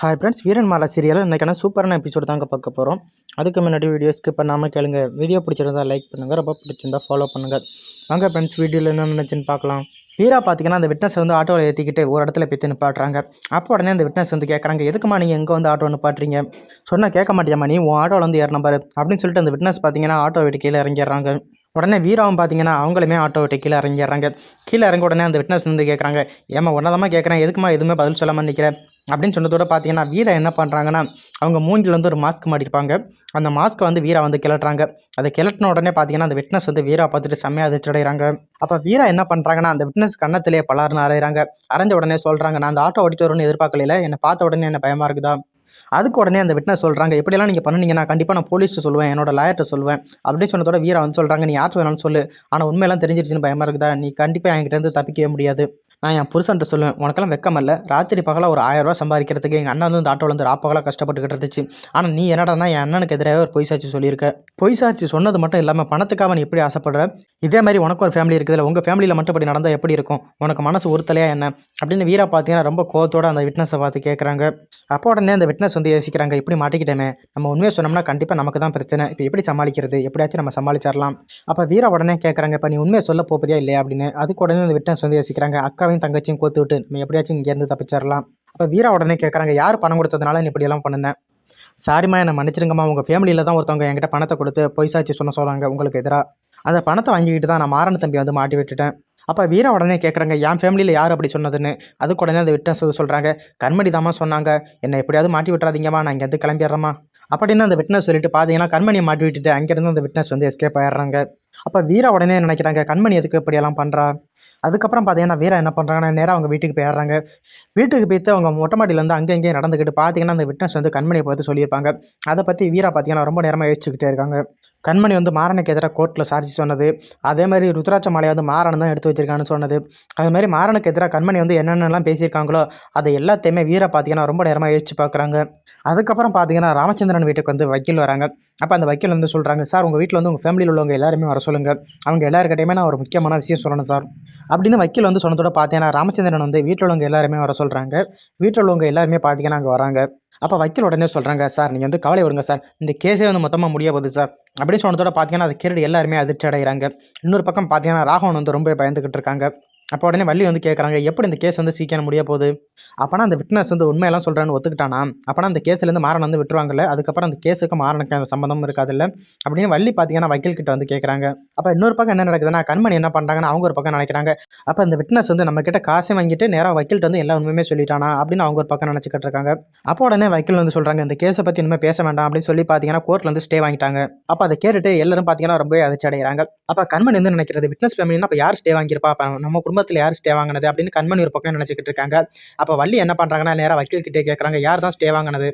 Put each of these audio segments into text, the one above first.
Hi friends வீரன் Mala serial இன்றைக்கான சூப்பரான எபிசோடு தாங்க பார்க்க போகிறோம் அதுக்கு முன்னாடி வீடியோ ஸ்கிப் பண்ணாமல் கேளுங்க. வீடியோ பிடிச்சிருந்தா லைக் பண்ணுங்கள் ரொம்ப பிடிச்சிருந்தா ஃபாலோ பண்ணுங்கள் வாங்க ஃப்ரெண்ட்ஸ் வீடியோவில் என்ன நினச்சின்னு பார்க்கலாம். வீரா பார்த்தீங்கன்னா அந்த விட்னஸ் வந்து ஆட்டோவில் ஏற்றிக்கிட்டு ஒரு இடத்துல பித்து நிப்பாட்டுறாங்க. அப்போ உடனே அந்த விட்னஸ் வந்து கேட்குறாங்க எதுக்குமா நீங்கள் எங்கே வந்து ஆட்டோ நிப்பாட்டுறீங்க? சொன்னால் கேட்க மாட்டியாம்மா நீ உன் ஆட்டோவில் வந்து ஏறின பாரு. அப்படின்னு சொல்லிட்டு அந்த விட்னஸ் பார்த்தீங்கன்னா ஆட்டோ விட்டு கீழே இறங்கிடுறாங்க. உடனே வீராவும் பார்த்தீங்கன்னா அவங்களுமே ஆட்டோ விட்டு கீழே இறங்கிடுறாங்க கீழே இறங்க உடனே அந்த விட்னஸ் வந்து கேட்குறாங்க ஏமா உன்னதமாக கேட்குறேன் எதுக்குமா எதுவுமே பதில் சொல்லாமல் நிற்கிறேன் அப்படின்னு சொன்னதோட பார்த்தீங்கன்னா வீரா என்ன பண்ணுறாங்கன்னா அவங்க மூஞ்சில் வந்து ஒரு மாஸ்க் மாட்டிருப்பாங்க. அந்த மாஸ்க்கை வந்து வீரா வந்து கிளட்டுறாங்க. அதை கிளட்டின உடனே பார்த்தீங்கன்னா அந்த விட்னஸ் வந்து வீரா பார்த்துட்டு செம்மையாக அதிர்ச்சியடைகிறாங்க அப்போ வீரா என்ன பண்ணுறாங்கன்னா அந்த விட்னஸ் கண்ணத்திலேயே பலாருன்னு அரைகிறாங்க அரைஞ்ச உடனே சொல்கிறாங்க நான் அந்த ஆட்டோ ஓடிட்டு வரும்னு எதிர்பார்க்கல என்னை பார்த்த உடனே என்ன பயமாக இருக்குதா? அதுக்கு உடனே அந்த விட்னஸ் சொல்கிறாங்க எப்படியெல்லாம் நீங்கள் பண்ணுனீங்கன்னா கண்டிப்பாக நான் போலீஸ்ட்டு சொல்லுவேன் என்னோட லாயர்கிட்ட சொல்லுவேன் அப்படின்னு சொன்னதோட வீரா வந்து சொல்கிறாங்க நீ யார் வேணாலும் சொல்லு. ஆனால் உண்மையெல்லாம் தெரிஞ்சிருச்சுன்னு பயமாக இருக்குதா? நீ கண்டிப்பாக என்கிட்ட இருந்து தப்பிக்கவே முடியாது. நான் என் புருஷன்ட்ட சொல்லுவேன் உனக்கெல்லாம் வெக்கம் இல்லை. ராத்திரி பகலாக ஒரு ஆயிரரூவா சம்பாதிக்கிறதுக்கு எங்கள் அண்ணன் வந்து இந்த ஆட்டோவில் வந்து ராப்பகலாக கஷ்டப்பட்டுக்கிட்டு இருந்துச்சு. ஆனால் நீ என்னடானா என் அண்ணனுக்கு எதிராக ஒரு பொய் சாட்சி சொல்லியிருக்க. பொய் சாட்சி சொன்னது மட்டும் இல்லாமல் பணத்துக்காக நீ எப்படி ஆசைப்படுற? இதே மாதிரி உனக்கு ஒரு ஃபேமிலி இருக்குதுல்ல உங்கள் ஃபேமிலியில் மட்டும் இப்படி நடந்தால் எப்படி இருக்கும்? உனக்கு மனசு உறுத்தலையா என்ன? அப்படின்னு வீரா பார்த்தீங்கன்னா ரொம்ப கோவத்தோடு அந்த விட்னஸை பார்த்து கேட்குறாங்க அப்போ உடனே அந்த விட்னஸ் வந்து யோசிக்கிறாங்க இப்படி மாட்டிக்கிட்டேமே. நம்ம உண்மையை சொன்னோம்னா கண்டிப்பாக நமக்கு தான் பிரச்சனை. இப்போ எப்படி சமாளிக்கிறது? எப்படியாச்சும் நம்ம சமாளிச்சிடலாம் அப்போ வீரா உடனே கேட்குறாங்க இப்போ நீ உண்மையை சொல்ல போறியா இல்லையா? அப்படின்னு. அதுக்கு உடனே அந்த விட்னஸ் வந்து யோசிக்கிறாங்க அக்காவையும் தங்கச்சியும் கோத்து விட்டு நம்ம எப்படியாச்சும் இங்கேருந்து தப்பிச்சிடலாம். அப்போ வீரா உடனே கேட்குறாங்க யார் பணம் கொடுத்ததுனால நீ இப்படியெல்லாம் பண்ணினேன் சாரிம்மா என்னை மன்னிச்சிருங்கம்மா. உங்கள் ஃபேமிலியில் தான் ஒருத்தவங்க என்கிட்ட பணத்தை கொடுத்து பொய் சாட்சி சொன்ன சொல்கிறாங்க உங்களுக்கு எதிராக அந்த பணத்தை வாங்கிக்கிட்டு தான் நான் மாறன தம்பி வந்து மாட்டி விட்டுட்டேன். அப்போ வீரா உடனே கேட்குறாங்க என் ஃபேமிலியில் யார் அப்படி சொன்னதுன்னு? அதுக்கு உடனே அந்த விட்னஸ் சொல்கிறாங்க கண்மணி தாம்மா சொன்னாங்க. என்னை எப்படியாவது மாட்டி விட்டுறாதீங்கம்மா நான் இங்கேருந்து கிளம்பிடுறேம்மா. அப்படின்னு அந்த விட்னஸ் சொல்லிட்டு பார்த்தீங்கன்னா கண்மணியை மாட்டி விட்டுட்டு அங்கேருந்து அந்த விட்னஸ் வந்து எஸ்கேப் ஆயிடுறாங்க. அப்போ வீரா உடனே நினைக்கிறாங்க? கண்மணி எதுக்கு இப்படியெல்லாம் பண்ணுறா அதுக்கப்புறம் பார்த்தீங்கன்னா வீரா என்ன பண்ணுறாங்கன்னா நேராக அவங்க வீட்டுக்கு போயிடுறாங்க. வீட்டுக்கு போய்த்து அவங்க மொட்டை மாடியிலேருந்து அங்கே இங்கேயும் நடந்துக்கிட்டு பார்த்தீங்கன்னா அந்த விட்னஸ் வந்து கண்மணியை பார்த்து சொல்லியிருப்பாங்க. அதை பற்றி வீரா பார்த்தீங்கன்னா ரொம்ப நேரமாக யோசிச்சுக்கிட்டே இருக்காங்க. கண்மணி வந்து மாறனுக்கு எதிராக கோர்ட்டில் சாட்சி சொன்னது. அதே மாதிரி ருத்ராட்ச மாலையை வந்து மாறன் தான் எடுத்து வச்சிருக்கான்னு சொன்னது. அது மாதிரி மாறனுக்கு எதிராக கண்மணி வந்து என்னென்னலாம் பேசியிருக்காங்களோ அதை எல்லாத்தையுமே வீரை பார்த்தீங்கன்னா ரொம்ப நேரமாக யோசிச்சு பார்க்குறாங்க அதுக்கப்புறம் பார்த்தீங்கன்னா ராமச்சந்திரன் வீட்டுக்கு வந்து வக்கீல் வராங்க. அப்போ அந்த வக்கீல் வந்து சொல்கிறாங்க சார் உங்கள் வீட்டில் வந்து உங்கள் ஃபேமிலியில் உள்ளவங்க எல்லாருமே வர சொல்லுங்கள் அவங்க எல்லாருக்கிட்டையுமே நான் ஒரு முக்கியமான விஷயம் சொல்லணும் சார். அப்படின்னு வக்கீல் வந்து சொன்னதோட பார்த்தீங்கன்னா ராமச்சந்திரன் வந்து வீட்டில் உள்ளவங்க எல்லாருமே வர சொல்கிறாங்க வீட்டில் உள்ளவங்க எல்லாருமே பார்த்தீங்கன்னா அங்கே வராங்க. அப்போ வக்கீல் உடனே சொல்கிறாங்க சார் நீங்கள் வந்து கவலை விடுங்க சார். இந்த கேஸே வந்து மொத்தமாக முடிய போகுது சார். அப்படின்னு சொன்னதோட பார்த்தீங்கன்னா அது கேரடி எல்லாருமே அதிர்ச்சி அடைகிறாங்க இன்னொரு பக்கம் பார்த்தீங்கன்னா ராகவன் வந்து ரொம்ப பயந்துக்கிட்டு இருக்காங்க. அப்போ உடனே வள்ளி வந்து கேட்குறாங்க எப்படி இந்த கேஸ் வந்து சீக்கிரம் முடிய போகுது? அப்போனா அந்த விட்னஸ் வந்து உண்மையெல்லாம் சொல்கிறான்னு ஒத்துக்கிட்டானா? அப்போனா அந்த கேஸ்லேருந்து மாறன் வந்து விட்டுருவாங்கல்ல அதுக்கப்புறம் அந்த கேஸுக்கு மாறனுக்கு அந்த சம்மந்தம் இருக்காதுல்ல? அப்படின்னு வள்ளி பார்த்தீங்கன்னா வக்கீல் கிட்ட வந்து கேட்குறாங்க அப்போ இன்னொரு பக்கம் என்ன நடக்குதுன்னா கண்மணி என்ன பண்ணுறாங்கன்னு அவங்க ஒரு பக்கம் நினைக்கிறாங்க. அப்போ அந்த விட்னஸ் வந்து நம்ம கிட்ட காசை வாங்கிட்டு நேராக வக்கீல்கிட்ட வந்து எல்லா உண்மையுமே சொல்லிட்டானா? அப்படின்னு அவங்க ஒரு பக்கம் நினச்சிக்கிட்டு இருக்காங்க. அப்போ உடனே வக்கீல் வந்து சொல்கிறாங்க இந்த கேஸை பற்றி இனிமேல் பேச வேண்டாம் அப்படின்னு சொல்லி பார்த்தீங்கன்னா கோர்ட்டில் வந்து ஸ்டே வாங்கிட்டாங்க. அப்போ அதை கேட்டுட்டு எல்லாரும் பார்த்தீங்கன்னா ரொம்பவே அதிர்ச்சி அடைகிறாங்க. அப்போ கண்மணி வந்து நினைக்கிறது விட்னஸ் ஃபேமிலினா அப்போ யார் ஸ்டே வாங்கியிருப்பா? அப்போ நம்ம குடும்பத்தில் யார் ஸ்டே வாங்கினது அப்படின்னு கண்மணி ஒரு பக்கம் நினச்சிக்கிட்டு இருக்காங்க. அப்போ வள்ளி என்ன பண்ணுறாங்கன்னா நேராக வக்கீல்கிட்டே கேட்குறாங்க யார் தான் ஸ்டே வாங்கினது?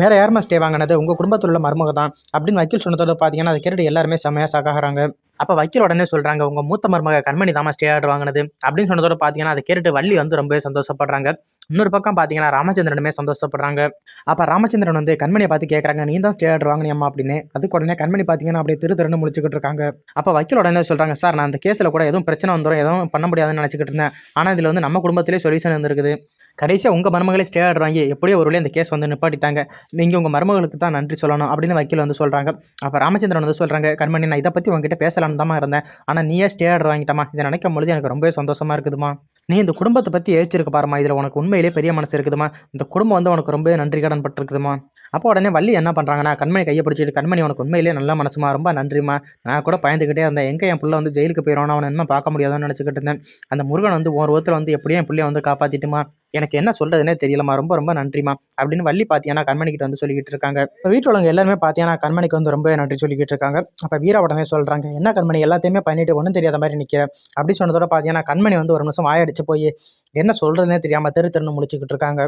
வேறு யாருமே ஸ்டே வாங்கினது? உங்கள் குடும்பத்தில் உள்ள மருமக தான். அப்படின்னு வக்கீல் சொன்னதோட பார்த்தீங்கன்னா அதை கேட்டு எல்லாருமே செம்மையாக சகாகிறாங்க அப்போ வக்கீல் உடனே சொல்கிறாங்க உங்கள் மூத்த மருமக கண்மணி தாமா ஸ்டே ஆர்டர் வாங்கினது. அப்படின்னு சொன்னதோட பார்த்தீங்கன்னா அதை கேட்டுட்டு வள்ளி வந்து ரொம்பவே சந்தோஷப்படுறாங்க. இன்னொரு பக்கம் பார்த்தீங்கன்னா ராமச்சந்திரனுமே சந்தோஷப்படுறாங்க. அப்போ ராமச்சந்திரன் வந்து கண்மணியை பார்த்து கேட்குறாங்க நீ தான் ஸ்டே ஆர்டர் வாங்கினியம்மா அப்படின்னு. அதுக்கு உடனே கண்மணி பார்த்தீங்கன்னா அப்படியே திரு திருன்னு முடிச்சுக்கிட்டு இருக்காங்க. அப்போ வக்கீல் உடனே சொல்கிறாங்க சார் நான் அந்த கேஸில் கூட எதுவும் பிரச்சனை வந்துடும் எதுவும் பண்ண முடியாதுன்னு நினச்சிக்கிட்டு இருந்தேன். ஆனால் இதில் வந்து நம்ம குடும்பத்திலே சொல்யூஷன் வந்துருக்குது கடைசியாக உங்கள் மருமகளே ஸ்டே ஆர்டர் வாங்கி எப்படியோ ஒரு வழியா அந்த கேஸ் வந்து நிப்பாட்டிட்டாங்க. நீங்கள் உங்கள் மருமகளுக்கு தான் நன்றி சொல்லணும் அப்படின்னு வக்கீல் வந்து சொல்கிறாங்க அப்போ ராமச்சந்திரன் வந்து சொல்கிறாங்க கண்மணி நான் இதை பற்றி உங்ககிட்ட பேசலாம்னு தான் இருந்தேன். ஆனால் நீயே ஸ்டே ஆர்டர் வாங்கிட்டமா இதை நினைக்கும் பொழுது எனக்கு ரொம்பவே சந்தோஷமாக இருக்குதுமா நீ இந்த குடும்பத்தை பற்றி யோசிச்சிருக்க பாருமா இதில் உனக்கு உண்மையிலே பெரிய மனசு இருக்குதுமா இந்த குடும்பம் வந்து உனக்கு ரொம்பவே நன்றி கடன் பட்டிருக்குதுமா அப்போ உடனே வள்ளி என்ன பண்ணுறாங்கன்னா கண்மணி கையை பிடிச்சிட்டு கண்மணி உனக்கு உண்மையிலே நல்ல மனசுமா ரொம்ப நன்றிமா நான் கூட பயந்துக்கிட்டே இருந்தேன். எங்கே என் பிள்ளை வந்து ஜெயிலுக்கு போயிடுவான் அவனை என்ன பார்க்க முடியாதுன்னு நினச்சிக்கிட்டு இருந்தேன். அந்த முருகன் வந்து ஒரு ஒருத்தர் வந்து எப்படியும் என் பிள்ளைய வந்து காப்பாற்றிட்டுமா எனக்கு என்ன சொல்கிறதுனே தெரியலம்மா. ரொம்ப ரொம்ப நன்றிமா அப்படின்னு வள்ளி பார்த்தீங்கன்னா கண்மணிக்கிட்ட வந்து சொல்லிக்கிட்டு இருக்காங்க. இப்போ வீட்டில் உள்ளவங்க எல்லாருமே பார்த்தீங்கன்னா கண்மணிக்கு வந்து ரொம்ப நன்றி சொல்லிக்கிட்டு இருக்காங்க. அப்போ வீரா உடனே சொல்கிறாங்க என்ன கண்மணி? எல்லாத்தையுமே பண்ணிட்டு ஒன்றும் தெரியாத மாதிரி நிற்கிற அப்படி சொன்னதோட பார்த்தீங்கன்னா கண்மணி வந்து ஒரு நிமிஷம் ஆயடிச்சு போய் என்ன சொல்கிறதுனே தெரியாமல் தெரு தெருன்னு முடிச்சுக்கிட்டு இருக்காங்க.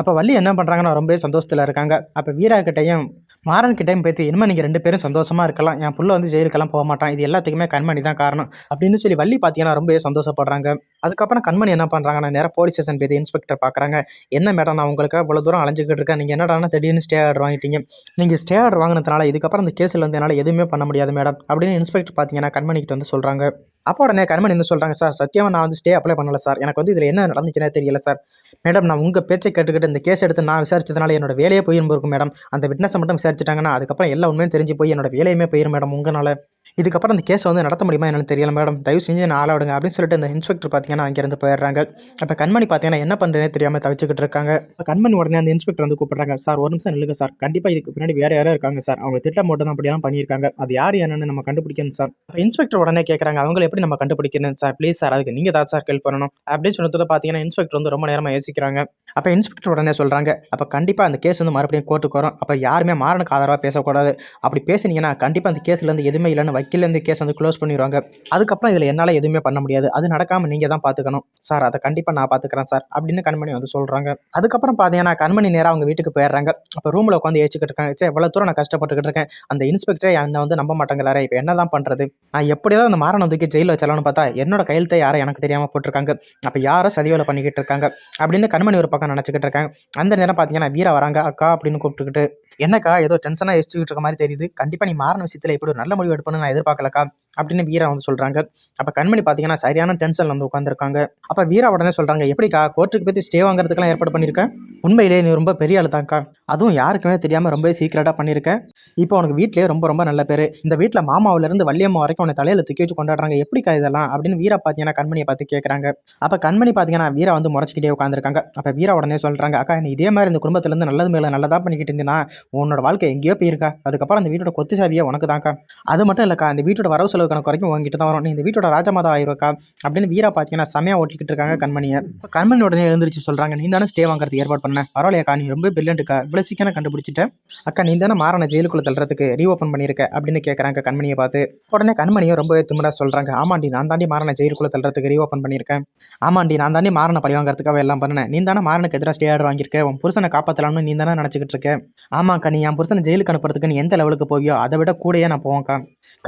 அப்போ வள்ளி என்ன பண்ணுறாங்கன்னா ரொம்ப சந்தோஷத்தில் இருக்காங்க. அப்போ வீரா கிட்டையும் மாறன் கிட்டையும் பேசி இனிமேல் நீங்கள் ரெண்டு பேரும் சந்தோஷமாக இருக்கலாம். என் புள்ள வந்து ஜெயிலுக்கெல்லாம் போக மாட்டான். இது எல்லாத்துக்குமே கண்மணி தான் காரணம். அப்படின்னு சொல்லி வள்ளி பார்த்தீங்கன்னா ரொம்ப சந்தோஷப்படுறாங்க. அதுக்கப்புறம் கண்மணி என்ன பண்ணுறாங்கன்னா நேராக போலீஸ் ஸ்டேஷன் போய் இன்ஸ்பெக்டர் இன்ஸ்பெக்டர் பார்க்குறாங்க என்ன மேடம் நான் உங்களுக்காக இவ்வளோ தூரம் அலைஞ்சிக்கிட்டு இருக்கேன். நீங்கள் என்னடானா திடீர்னு ஸ்டே ஆர்டர் வாங்கிட்டீங்க? நீங்கள் ஸ்டே ஆர்டர் வாங்கினதுனால இதுக்கப்புறம் அந்த கேஸில் வந்து என்னால் எதுவுமே பண்ண முடியாது மேடம் அப்படின்னு இன்ஸ்பெக்டர் பார்த்தீங்கன்னா கண்மணிக்கிட்ட வந்து சொல்கிறாங்க அப்போ உடனே கண்மணி வந்து சொல்கிறாங்க சார் சத்தியமாக நான் வந்து ஸ்டே அப்ளை பண்ணல சார். எனக்கு வந்து இதில் என்ன நடந்துச்சுன்னே தெரியல சார். மேடம் நான் உங்கள் பேச்சை கேட்டுக்கிட்டு இந்த கேஸ் எடுத்து நான் விசாரிச்சதுனால என்னோட வேலையே போயிருந்திருக்கும் மேடம். அந்த விட்னஸை மட்டும் விசாரிச்சிட்டாங்கன்னா அதுக்கப்புறம் எல்லா உண்மையும் தெரிஞ்சு போய் என்னோட வேலையுமே போயிடும் மேடம் உங்களால் இதுக்கப்புறம் அந்த கேஸை வந்து நடத்த முடியுமா என்னன்னு தெரியல மேடம் தயவு செஞ்சு நான் ஆள விடுங்க அப்படின்னு சொல்லிட்டு இந்த இன்ஸ்பெக்டர் பார்த்தீங்கன்னா அங்கேருந்து போயிடுறாங்க. அப்போ கண்மணி பார்த்தீங்கன்னா என்ன பண்ணுறேனே தெரியாமல் தவிச்சுக்கிட்டு இருக்காங்க. கண்மணி உடனே அந்த இன்ஸ்பெக்டர் வந்து கூப்பிட்றாங்க சார் ஒரு நிமிஷம் நில்லுங்க சார். கண்டிப்பாக இதுக்கு பின்னாடி வேறு யாரோ இருக்காங்க சார். அவங்க திட்டம் மட்டும் தான் அப்படியெல்லாம் பண்ணியிருக்காங்க. அது யார் என்னென்னு நம்ம கண்டுபிடிக்கணும் சார். இப்போ இன்ஸ்பெக்டர் உடனே கேட்குறாங்க அவங்களை எப்படி நம்ம கண்டுபிடிக்கணும் சார்? ப்ளீஸ் சார் அதுக்கு நீங்கள் தான் சார் ஹெல்ப் பண்ணணும். அப்படின்னு சொன்னதை பார்த்தீங்கன்னா இன்ஸ்பெக்டர் வந்து ரொம்ப நேரமாக யோசிக்கிறாங்க. அப்போ இன்ஸ்பெக்டர் உடனே சொல்கிறாங்க அப்போ கண்டிப்பாக அந்த கேஸ் வந்து மறுபடியும் கோர்ட்டுக்கு வரும். அப்போ யாருமே மாறனுக்கு ஆதரவாக பேசக்கூடாது. அப்படி பேசுனீங்கன்னா கண்டிப்பாக அந்த கேஸ்லேருந்து எதுவுமே இல்லைன்னு வக்கீலேருந்து கேஸ் வந்து க்ளோஸ் பண்ணிடுவாங்க அதுக்கப்புறம் இதில் என்னால் எதுவுமே பண்ண முடியாது. அது நடக்காமல் நீங்கள் தான் பார்த்துக்கணும் சார் அதை கண்டிப்பாக நான் பார்த்துக்கிறேன் சார் அப்படின்னு கண்மணி வந்து சொல்கிறாங்க அதுக்கப்புறம் பார்த்தீங்கன்னா கண்மணி நேராக அவங்க வீட்டுக்கு போயிடுறாங்க. அப்போ ரூமில் உட்காந்து ஏச்சிக்கிட்டு இருக்காங்க. சே எவ்வளோ தூரம் நான் கஷ்டப்பட்டுக்கிட்டு இருக்கேன். அந்த இன்ஸ்பெக்டரே என்னை வந்து நம்ப மாட்டேங்கிறாரு இப்போ என்ன தான் பண்ணுறது நான் எப்படியாவது அந்த மாறனை தூக்கி ஜெயிலில் வச்சாலான்னு பார்த்தா என்னோட கையெழுத்தை யாரும் எனக்கு தெரியாமல் போட்டிருக்காங்க. அப்போ யாரோ சதிவேலை பண்ணிக்கிட்டு இருக்காங்க. அப்படின்னு கண்மணி ஒரு பக்கம் நினச்சிக்கிட்டு இருக்காங்க. அந்த நேரம் பார்த்தீங்கன்னா வீரா வராங்க. அக்கா அப்படின்னு கூப்பிட்டுக்கிட்டு என்னக்கா ஏதோ டென்ஷனாக யோசிச்சுக்கிட்டு இருக்க மாதிரி தெரியுது. கண்டிப்பாக நீ மாறின விஷயத்தில் இப்படி ஒரு நல்ல முடிவு எடுப்பணும்னு நான் எதிர்பார்க்கலக்கா? அப்படின்னு வீரா வந்து சொல்கிறாங்க அப்போ கண்மணி பார்த்தீங்கன்னா சரியான டென்ஷனில் வந்து உட்காந்துருக்காங்க அப்போ வீரா உடனே சொல்கிறாங்க எப்படிக்கா? கோர்ட்டுக்கு பற்றி ஸ்டே வாங்குறதுக்கெல்லாம் ஏற்பாடு பண்ணியிருக்கேன் உண்மையிலேயே நீ ரொம்ப பெரிய ஆள் தான்க்கா அதுவும் யாருக்குமே தெரியாமல் ரொம்ப சீக்கிரட்டாக பண்ணியிருக்கேன் இப்போ உனக்கு வீட்லேயே ரொம்ப ரொம்ப நல்ல பேர். இந்த வீட்டில் மாமாவிலேருந்து வள்ளியம்மா வரைக்கும் உன்னை தலையில் தூக்கி வச்சு கொண்டாடுறாங்க. எப்படிக்கா இதெல்லாம்? அப்படின்னு வீரா பார்த்தீங்கன்னா கண்மணியை பார்த்து கேட்குறாங்க அப்போ கண்மணி பார்த்தீங்கன்னா வீரா வந்து முறைச்சிக்கிட்டே உட்காந்துருக்காங்க அப்போ வீரா உடனே சொல்கிறாங்க அக்கா நீ இதே மாதிரி இந்த குடும்பத்துலேருந்து நல்லது மேலே நல்லதாக பண்ணிக்கிட்டு இருந்தீங்கன்னா உன்னோட வாழ்க்கை எங்கேயோ போயிருக்கா? அதுக்கப்புறம் அந்த வீட்டோட கொத்து சாவியே உனக்கு தான்க்கா அது மட்டும் இல்லைக்கா இந்த வீட்டோட வரவு செலவு கணக்கு வரைக்கும் உங்ககிட்ட தான் வரும். நீ இந்த வீட்டோட ராஜமாதா ஆயிருக்கா அப்படின்னு வீரா பார்த்தீங்கன்னா செமையாக ஓட்டிக்கிட்டு இருக்காங்க கண்மணியை. கண்மணி உடனே எழுந்திரிச்சு சொல்கிறாங்க நீ தானே ஸ்டே வாங்குறதுக்கு ஏற்பாடு பண்ண? பரவாயில்லையாக்கா நீ ரொம்ப பிரில்லியன்ட்டுக்கா இவ்வளோ சீக்கிரம் கண்டுபிடிச்சிட்டேன் அக்கா நீ தானே மாறன ஜெயிலுக்குள்ள தள்ளுறதுக்கு ரீஓப்பன் பண்ணியிருக்க அப்படின்னு கேட்குறாங்க கண்மணியை பார்த்து. உடனே கண்மணியும் ரொம்பவே திமிரா சொல்கிறாங்க ஆமாண்டி நான் தாண்டி மாறன ஜெயிலுக்குள்ளே தள்ளுறதுக்கு ரீஓப்பன் பண்ணியிருக்கேன் ஆமாண்டி நான் தாண்டி மாறனை பழி வாங்குறதுக்காக எல்லாம் பண்ணேன் நீ தானே மாறனுக்கு எதிராக ஸ்டே ஆர்டர் வாங்கியிருக்க? உன் புருஷனை காப்பாற்றலாம்னு நீ தானே நினச்சிக்கிட்டு இருக்கேன் ஆமாக்கா நீ என் புருஷனை ஜெயிலுக்கு அனுப்புறதுக்கு நீ எந்த லெவலுக்கு போவியோ அதை விட கூடயே நான் போவேன்க்கா.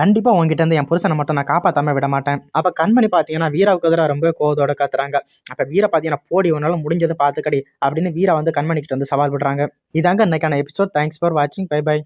கண்டிப்பாக உங்ககிட்ட இருந்து என் புருஷனை மட்டும் நான் காப்பாற்றாம விட மாட்டேன். அப்போ கண்மணி பார்த்தீங்கன்னா வீராவுக்கு எதிராக ரொம்ப கோவத்தோட காத்துறாங்க. அப்போ வீரை பார்த்தீங்கன்னா போடி உன்னால முடிஞ்சதை பார்த்துக்கடி அப்படின்னு வீரா வந்து கண்மணிக்கிட்ட வந்து சவால் விடுறாங்க. இதாங்க இன்னைக்கான எபிசோட் தேங்க்ஸ் ஃபார் வாட்சிங் பை பை